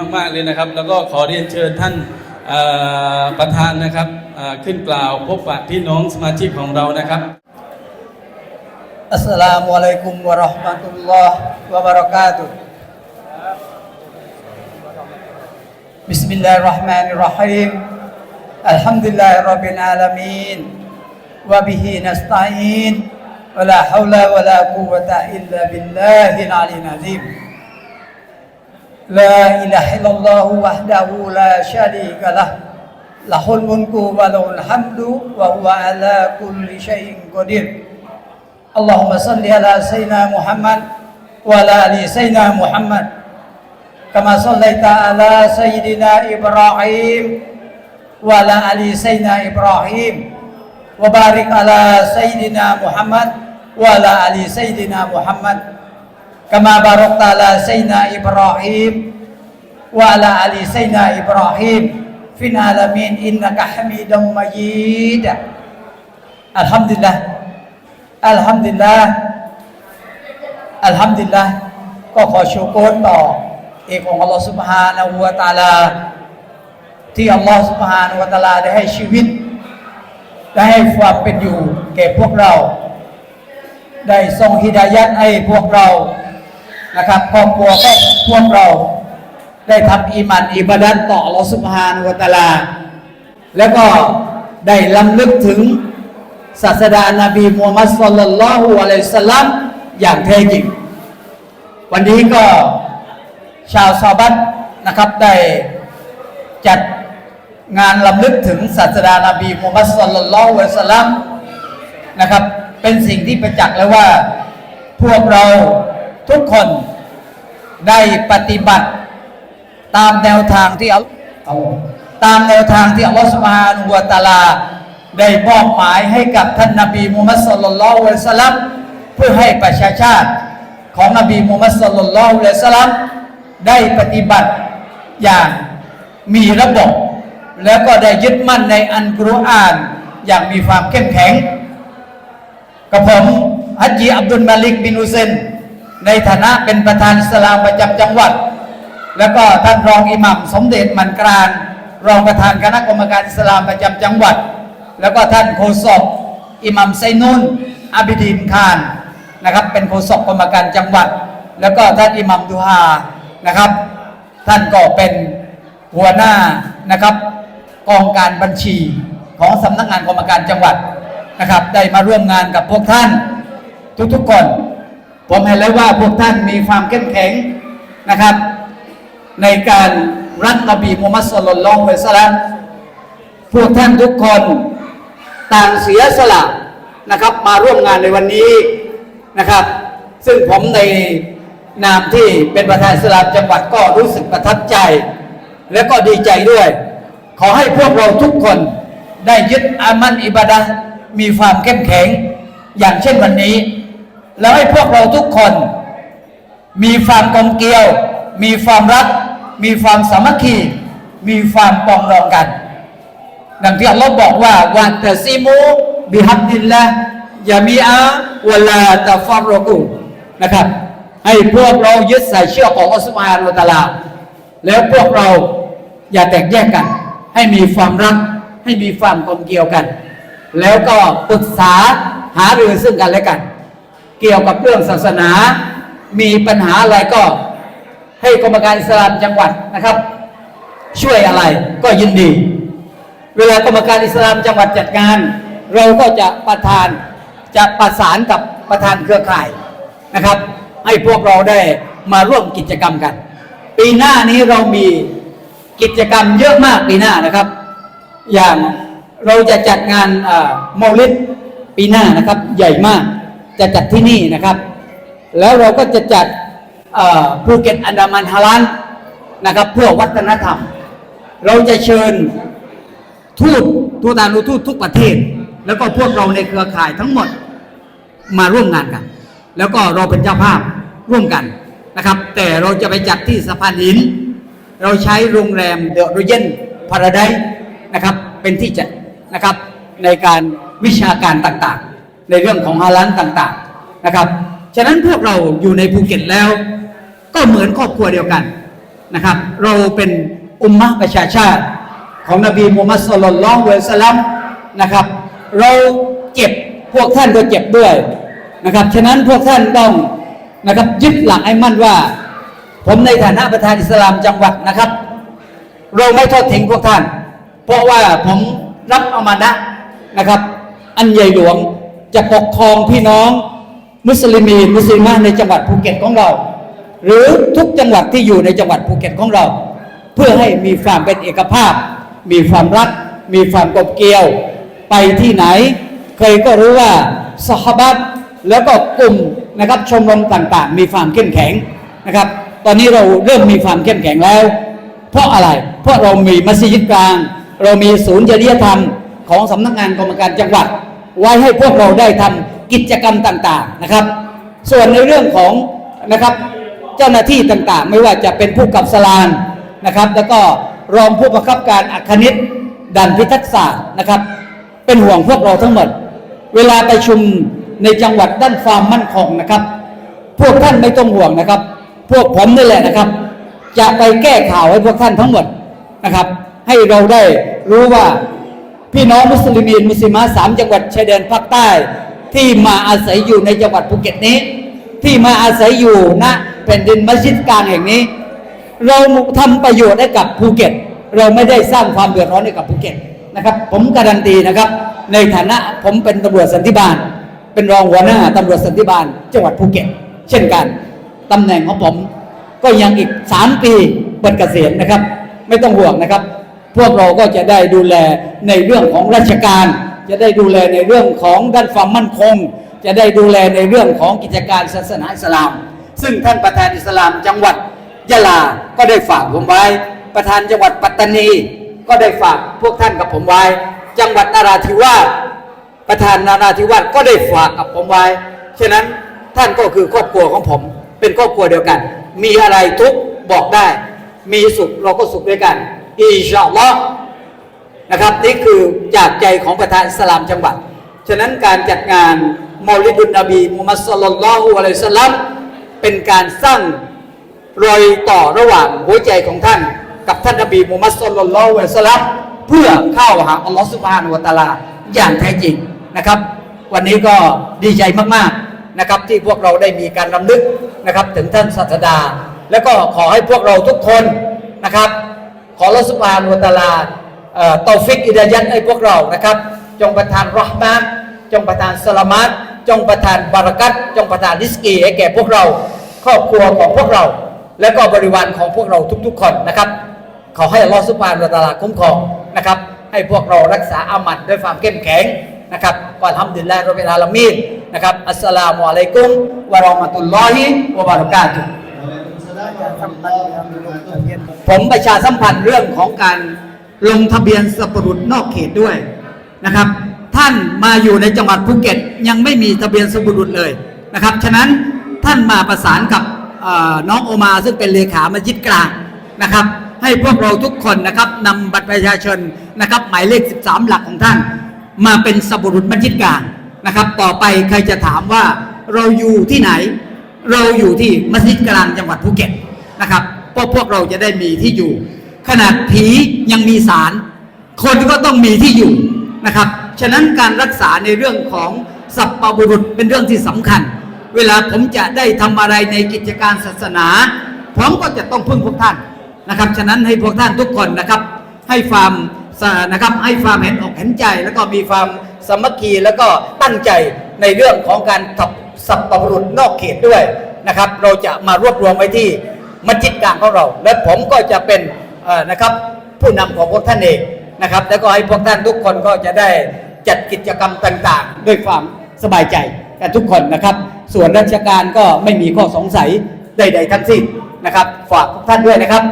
มากๆเลยนะครับ แล้วก็ขอเรียนเชิญท่านเอ่อประธานนะครับเอ่อขึ้นกล่าวพบปะพี่น้องสมาชิกของเรานะครับ Assalamualaikum warahmatullahi wabarakatuh. Bismillahirrahmanirrahim. Alhamdulillahirabbil alamin. Wa bihi nasta'in. Wa la haula wa la quwwata illa billahil aliyyil azim. La لا إله إلا الله وحده لا شريك له. له الملك وله الحمد وهو على كل شيء قدير. اللهم صل على سيدنا محمد وعلى آل سيدنا محمد. كما صليت على سيدنا إبراهيم وعلى آل سيدنا إبراهيم. وبارك على سيدنا محمد وعلى آل سيدنا محمد. كما باركت على سيدنا ابراهيم وعلى ال سيدنا ابراهيم في العالمين انك حميد مجيد الحمد لله อัลฮัมดุลิลละอัลฮัมดุลิลละก็ขอชูโกรต่อเอกของอัลลอฮฺสุบฮานะฮูวะตะอาลา ที่อัลลอฮฺสุบฮานะฮูวะตะอาลาได้ให้ชีวิต ได้ให้ความเป็นอยู่ แก่พวกเรา ได้ทรงฮิดายัดให้พวกเรา นะครับครอบครัวก็พวกเราได้ทำอีมันอิบาดัตต่ออัลอสุบฮานะฮูวตะอาลา แล้วก็ได้ลำลึกถึงศาสดานาบีมูฮัมมัดสุลลัลลอฮุอะลัยสลามอย่างแท้จริง วันนี้ก็ชาวซาบัตนะครับได้จัดงานลำลึกถึงศาสดานาบีมูฮัมมัดสุลลัลลอฮุอะลัยสลามนะครับเป็นสิ่งที่ประจักษ์แล้วว่าพวกเรา ทุกคนได้ปฏิบัติ ตามแนวทางที่อัลเอาตามแนวทางที่อัลลอฮฺสุบฮานุวะตาลา ได้มอบหมายให้กับท่านนบีมูฮัมมัดสุลลัลลอฮุอะลัยฮิวะสลัมเพื่อให้ประชาชาติของนบีมูฮัมมัดสุลลัลลอฮุอะลัยฮิวะสลัมได้ปฏิบัติอย่างมีระบบ แล้วก็ได้ยึดมั่นในอันกุรอานอย่างมีความเข้มแข็งกับผมฮัจจีอับดุลมาลิกบินอุเซน ในฐานะเป็นประธานสลาประจำจังหวัด แล้วก็ท่านรองอิหมัมสมเด็จมันกรานรองประธานคณะกรรมการสลามประจำจังหวัด แล้วก็ท่านโฆษกอิหมัมไซนุนอาบิดีนคานนะครับ เป็นโฆษกกรรมการจังหวัด แล้วก็ท่านอิหมัมดูฮานะครับ ท่านก็เป็นหัวหน้านะครับกองการบัญชีของสำนักงานกรรมการจังหวัดนะครับ ได้มาร่วมงานกับพวกท่านทุกๆคน ผมเห็นแล้วว่าพวกท่านมีความเข้มแข็งนะครับ ในการรักนบีมุฮัมมัดสุลลัลลอฮุอะลัยฮิวสลลัมพวกท่านทุกคนต่างเสียสละนะครับ มาร่วมงานในวันนี้นะครับ ซึ่งผมในนามที่เป็นประธานสลามจังหวัดก็รู้สึกประทับใจ และก็ดีใจด้วย ขอให้พวกเราทุกคนได้ยึดอามันอิบาดะห์มีความเข้มแข็ง อย่างเช่นวันนี้ แล้วให้พวกเราทุกคน มีความกลมเกลียว มีความรัก มีความสามัคคี มีความปองดองกันดังที่อัลลอฮ์บอกว่าวันตะซิมูบิฮับดิลละยามีอาวลาตะฟารรกูนะครับ ให้พวกเรายึดใส่เชือกของอัลลอฮ์สุบฮานุวะตะอาลา แล้วพวกเราอย่าแตกแยกกัน ให้มีความรัก ให้มีความกลมเกลียวกัน แล้วก็ปรึกษาหารือซึ่งกันและกัน เกี่ยวกับเรื่องศาสนา มีปัญหาอะไรก็ให้กรรมการอิสลามจังหวัดนะครับ ช่วยอะไรก็ยินดี เวลากรรมการอิสลามจังหวัดจัดงาน เราก็จะประทานจะประสานกับประธานเครือข่ายนะครับ ให้พวกเราได้มาร่วมกิจกรรมกัน ปีหน้านี้เรามีกิจกรรมเยอะมากปีหน้านะครับ อย่างเราจะจัดงานโมลิดปีหน้านะครับใหญ่มาก จะจัดที่นี่นะครับ แล้วเราก็จะจัดภูเก็ตอันดามันฮาลันนะครับ เพื่อวัฒนธรรม เราจะเชิญทูตทูตานุทูตทุกประเทศ แล้วก็พวกเราในเครือข่ายทั้งหมดมาร่วมงานกัน แล้วก็เราเป็นเจ้าภาพร่วมกันนะครับ แต่เราจะไปจัดที่สะพานหิน เราใช้โรงแรมเดอะโรเยนพาราไดนะครับเป็นที่จัดนะครับในการวิชาการต่างๆ ในเรื่องของฮาลันต่างๆนะครับ ฉะนั้นพวกเราอยู่ในภูเก็ตแล้ว ก็เหมือนครอบครัวเดียวกันนะครับ เราเป็นอุมมะประชาชาติของนบีมูฮัมมัดสุลลัลลอฮุอะลัยฮิวสลัมนะครับ เราเจ็บพวกท่านก็เจ็บด้วยนะครับ ฉะนั้นพวกท่านต้องนะครับยึดหลักให้มั่นว่า ผมในฐานะประธานอิสลามจังหวัดนะครับ เราไม่ทอดทิ้งพวกท่าน เพราะว่าผมรับเอามานะนะครับ อันใหญ่หลวง จะปกครองพี่น้องมุสลิมีนมุสลิมะในจังหวัดภูเก็ตของเรา หรือทุกจังหวัดที่อยู่ในจังหวัดภูเก็ตของเรา เพื่อให้มีความเป็นเอกภาพ มีความรัก มีความกลมเกลียว ไปที่ไหน เคยก็รู้ว่าสหบัตแล้วก็กลุ่มนะครับชมรมต่างๆ มีความเข้มแข็งนะครับ ตอนนี้เราเริ่มมีความเข้มแข็งแล้ว เพราะอะไร เพราะเรามีมัสยิดกลาง เรามีศูนย์จริยธรรมของสำนักงานกรรมการจังหวัด ไว้ให้พวกเราได้ทำกิจกรรมต่างๆนะครับ ส่วนในเรื่องของนะครับเจ้าหน้าที่ต่างๆ ไม่ว่าจะเป็นผู้กับสลานนะครับ แล้วก็รองผู้บังคับการอัคนิตดันพิทักษ์ศาสตร์นะครับ เป็นห่วงพวกเราทั้งหมด เวลาประชุมในจังหวัดด้านความมั่นคงนะครับ พวกท่านไม่ต้องห่วงนะครับ พวกผมนี่แหละนะครับ จะไปแก้ข่าวให้พวกท่านทั้งหมดนะครับ ให้เราได้รู้ว่า พี่น้องมุสลิมีนมุสลิมาสามจังหวัดชายแดนภาคใต้ ที่มาอาศัยอยู่ในจังหวัดภูเก็ตนี้ ที่มาอาศัยอยู่ณแผ่นดินมัสยิดกลางแห่งนี้ เราทำประโยชน์ให้กับภูเก็ต เราไม่ได้สร้างความเดือดร้อนให้กับภูเก็ตนะครับ ผมการันตีนะครับ ในฐานะผมเป็นตำรวจสันติบาล เป็นรองหัวหน้าตำรวจสันติบาล จังหวัดภูเก็ต เช่นกันตำแหน่งของผมก็ยังอีก 3 ปีเปิดเกษียณนะครับ ไม่ต้องห่วงนะครับ พวกเราก็จะได้ดูแลในเรื่องของราชการ จะได้ดูแลในเรื่องของด้านความมั่นคง จะได้ดูแลในเรื่องของกิจการศาสนาอิสลาม ซึ่งท่านประธานอิสลามจังหวัดยะลา ก็ได้ฝากผมไว้ ประธานจังหวัดปัตตานี ก็ได้ฝากพวกท่านกับผมไว้ จังหวัดนาราธิวาสประธานนาราธิวาสก็ได้ฝากกับผมไว้ ฉะนั้นท่านก็คือครอบครัวของผม เป็นครอบครัวเดียวกัน มีอะไรทุกบอกได้ มีสุขเราก็สุขด้วยกัน อินชาอัลลอฮ์นะครับนี่คือจากใจของประธานอิสลามจังหวัด ฉะนั้นการจัดงานมอลิดุนนบีมุฮัมมัดสลลัลลอฮุอะลัยสลัมเป็นการสร้างรอยต่อระหว่างหัวใจของท่าน กับท่านนบีมุฮัมมัดสลลัลลอฮุอะลัยฮิวสลัมเพื่อเข้าหาอัลลอฮฺสุบฮานะฮูวะตาลาอย่างแท้จริงนะครับ วันนี้ก็ดีใจมากๆนะครับที่พวกเราได้มีการรำลึกนะครับถึงท่านศาสดา แล้วก็ขอให้พวกเราทุกคนนะครับ ขออัลลอฮฺสุบฮานะฮูวะตาลาตอฟิกอิดายัดให้พวกเรานะครับ จงประทานรอห์มานจงประทานสลามัตจงประทานบารักัตจงประทานริสกีให้แก่พวกเรา ครอบครัวของพวกเรา และก็บริวารของพวกเราทุกๆคนนะครับ ขอให้อัลอสุบฮานะฮูวะตาลาคุ้มครองนะครับ ให้พวกเรารักษาอามัดด้วยความเข้มแข็งนะครับก่อนทำดินแลรบิลอาลามีนนะครับอัสสลามุอะลัยกุมวะราะห์มะตุลลอฮิวะบะเราะกาตุ ผมประชาสัมพันธ์เรื่องของการลงทะเบียนสับปรุษนอกเขตด้วยนะครับ ท่านมาอยู่ในจังหวัดภูเก็ตยังไม่มีทะเบียนสับปรุษเลยนะครับฉะนั้นท่านมาประสานกับน้องโอมาซึ่งเป็นเลขามัสยิดกลางนะครับ ให้พวกเราทุกคนนะครับนำบัตรประชาชนนะครับ หมายเลข 13 หลักของท่าน มาเป็นสัปรุษมัสยิดกลางนะครับ ต่อไปใครจะถามว่าเราอยู่ที่ไหน เราอยู่ที่มัสยิดกลางจังหวัดภูเก็ตนะครับ พราะพวกเราจะได้มีที่อยู่ ขนาดผียังมีสาร คนก็ต้องมีที่อยู่นะครับ ฉะนั้นการรักษาในเรื่องของสัพพบุรุษเป็นเรื่องที่สำคัญ เวลาผมจะได้ทำอะไรในกิจการศาสนาผมก็จะต้องพึ่งพวกท่านนะครับ ฉะนั้นให้พวกท่านทุกคนนะครับ ให้ความนะครับให้ความเห็นอกเห็นใจ แล้วก็มีความสมัคคีแล้วก็ตั้งใจในเรื่องของการทับสัพพบุรุษนอกเขตด้วยนะครับ เราจะมารวบรวมไว้ที่ มัสยิดกลางของเรา และผมก็จะเป็นนะครับผู้นำของพวกท่านเองนะครับ แล้วก็ให้พวกท่านทุกคนก็จะได้จัดกิจกรรมต่างๆ ด้วยความสบายใจกันทุกคนนะครับ ส่วนราชการก็ไม่มีข้อสงสัยใด ๆ ทั้งสิ้นนะครับ ฝากทุกท่านด้วยนะครับ